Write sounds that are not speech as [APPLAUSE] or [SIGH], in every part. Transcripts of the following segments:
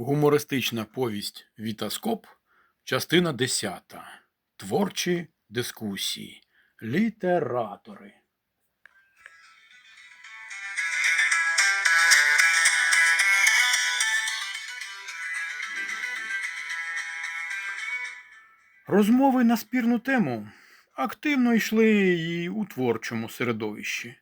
Гумористична повість Вітаскоп, частина 10. Творчі дискусії. Літератори. Розмови на спірну тему активно йшли і у творчому середовищі.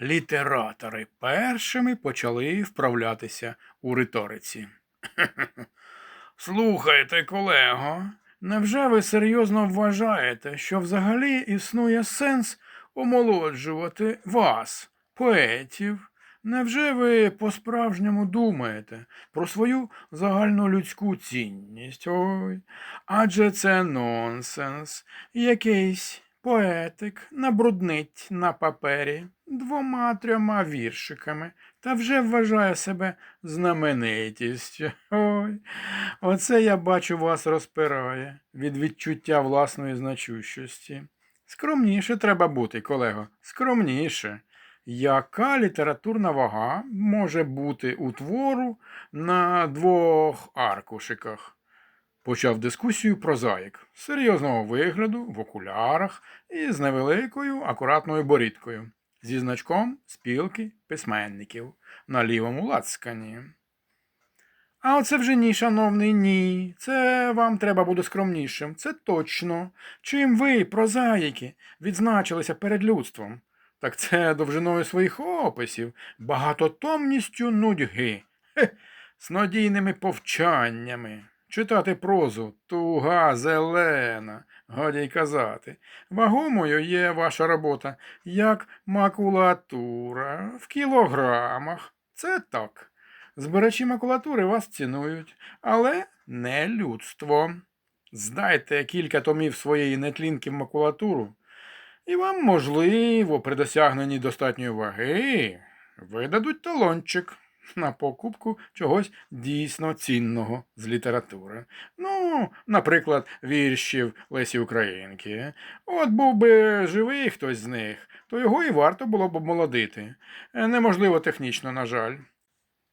Літератори першими почали вправлятися у риториці. [LAUGHS] Слухайте, колего, невже ви серйозно вважаєте, що взагалі існує сенс омолоджувати вас, поетів? Невже ви по-справжньому думаєте про свою загальнолюдську цінність? Ой, адже це нонсенс. Якийсь поетик набруднить на папері двома-трьома віршиками та вже вважає себе знаменитістю. Ой, оце я бачу вас розпирає від відчуття власної значущості. Скромніше треба бути, колего, скромніше. Яка літературна вага може бути у твору на двох аркушиках? Почав дискусію прозаїк серйозного вигляду, в окулярах і з невеликою акуратною борідкою, зі значком спілки письменників на лівому лацкані. А оце вже ні, шановний, ні. Це вам треба буде скромнішим. Це точно. Чим ви, прозаїки, відзначилися перед людством? Так це довжиною своїх описів, багатотомністю нудьги, хе, снодійними повчаннями. Читати прозу туга, зелена, годі й казати. Вагомою є ваша робота як макулатура в кілограмах. Це так. Збирачі макулатури вас цінують, але не людство. Здайте кілька томів своєї нетлінки в макулатуру, і вам, можливо, при досягненні достатньої ваги видадуть талончик на покупку чогось дійсно цінного з літератури. Ну, наприклад, віршів Лесі Українки. От був би живий хтось з них, то його і варто було б обмолодити. Е, Неможливо технічно, на жаль.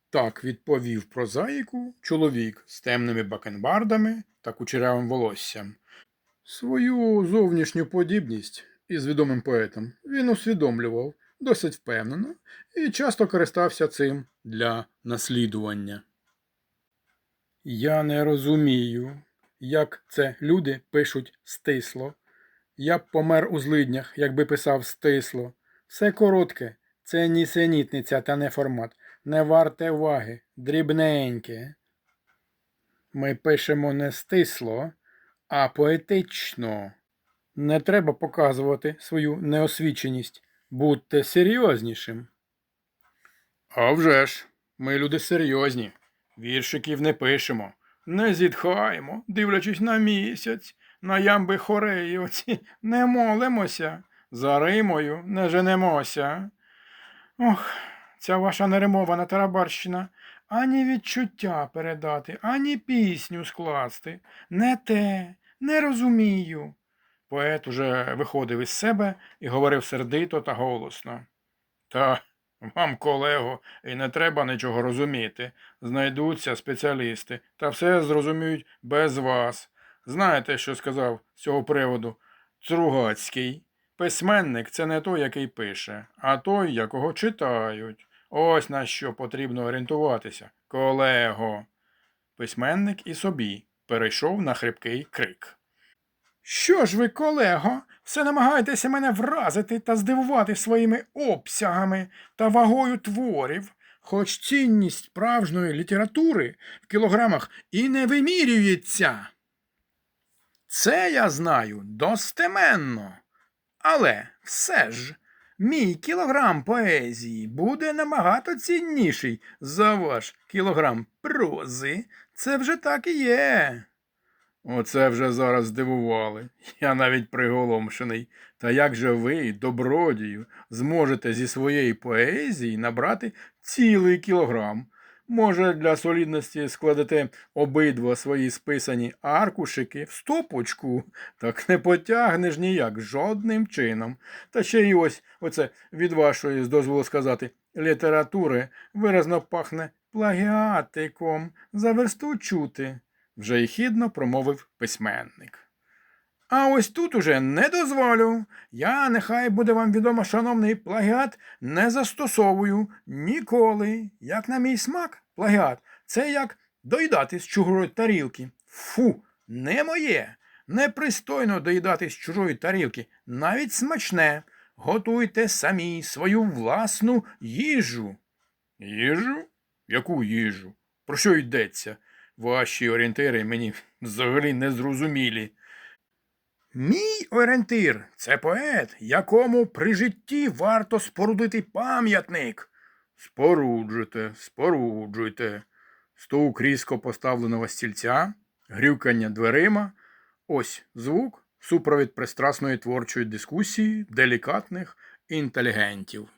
Так відповів прозаїку чоловік з темними бакенбардами та кучерявим волоссям. Свою зовнішню подібність із відомим поетом він усвідомлював досить впевнено і часто користався цим для наслідування. Я не розумію, як це люди пишуть стисло. Я б помер у злиднях, якби писав стисло. Все коротке, це нісенітниця та не формат, не варте уваги, дрібненьке. Ми пишемо не стисло, а поетично. Не треба показувати свою неосвіченість. Будьте серйознішим. А вже ж, ми люди серйозні. Віршиків не пишемо. Не зітхаємо, дивлячись на місяць, на ямби хореї оці не молимося. За Римою не женемося. Ох, ця ваша неримована тарабарщина. Ані відчуття передати, ані пісню скласти. Не те, не розумію. Поет уже виходив із себе і говорив сердито та голосно. Та вам, колего, і не треба нічого розуміти. Знайдуться спеціалісти, та все зрозуміють без вас. Знаєте, що сказав з цього приводу Цругацький? Письменник це не той, який пише, а той, якого читають. Ось на що потрібно орієнтуватися, колего. Письменник і собі перейшов на хрипкий крик. Що ж ви, колего, все намагаєтеся мене вразити та здивувати своїми обсягами та вагою творів, хоч цінність справжньої літератури в кілограмах і не вимірюється. Це я знаю достеменно. Але все ж, мій кілограм поезії буде набагато цінніший за ваш кілограм прози. Це вже так і є. Оце вже зараз здивували. Я навіть приголомшений. Та як же ви, добродію, зможете зі своєї поезії набрати цілий кілограм? Може, для солідності складете обидва свої списані аркушики в стопочку, так не потягнеш ніяк жодним чином. Та ще й ось оце від вашої, з дозволу сказати, літератури виразно пахне плагіатиком за версту чути, вже й хідно промовив письменник. А ось тут уже не дозволю. Я, нехай буде вам відомо, шановний плагіат, не застосовую ніколи. Як на мій смак, плагіат, це як доїдати з чужої тарілки. Фу, не моє. Непристойно доїдати з чужої тарілки, навіть смачне. Готуйте самі свою власну їжу. Їжу? Яку їжу? Про що йдеться? Ваші орієнтири мені взагалі не зрозумілі. Мій орієнтир це поет, якому при житті варто спорудити пам'ятник. Споруджуйте, споруджуйте. Стук різко поставленого стільця, грюкання дверима. Ось звук, супровід пристрасної творчої дискусії делікатних інтелігентів.